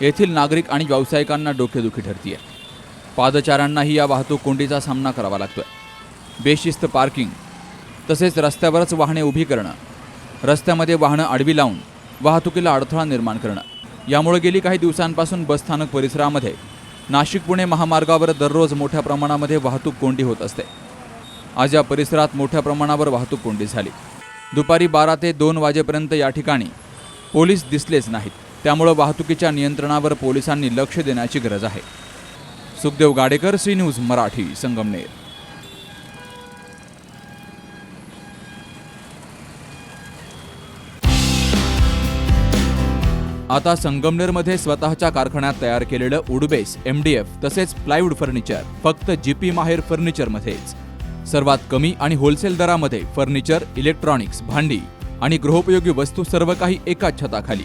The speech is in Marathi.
येथील नागरिक आणि व्यावसायिकांना डोकेदुखी ठरतीय. पादचाऱ्यांनाही या वाहतूक कोंडीचा सामना करावा लागतोय. बेशिस्त पार्किंग तसेच रस्त्यावरच वाहने उभी करणं रस्त्यामध्ये वाहनं आडवी लावून वाहतुकीला अडथळा निर्माण करणं. यामुळे गेली काही दिवसांपासून बसस्थानक परिसरामध्ये नाशिक पुणे महामार्गावर दररोज मोठ्या प्रमाणामध्ये वाहतूक कोंडी होत असते. आज या परिसरात मोठ्या प्रमाणावर वाहतूक कोंडी झाली. दुपारी बारा ते दोन वाजेपर्यंत या ठिकाणी पोलीस दिसलेच नाहीत. त्यामुळं वाहतुकीच्या नियंत्रणावर पोलिसांनी लक्ष देण्याची गरज आहे. Sukhdev Gadekar C news Marathi Sangamner. आता संगमनेरमध्ये स्वतःच्या कारखान्यात तयार केलेलं उडबेस एम डी एफ तसेच प्लायवूड फर्निचर फक्त जी पी माहेर फर्निचरमध्येच. सर्वात कमी आणि होलसेल दरामध्ये फर्निचर इलेक्ट्रॉनिक्स भांडी आणि गृहोपयोगी वस्तू सर्व काही एकाच छताखाली.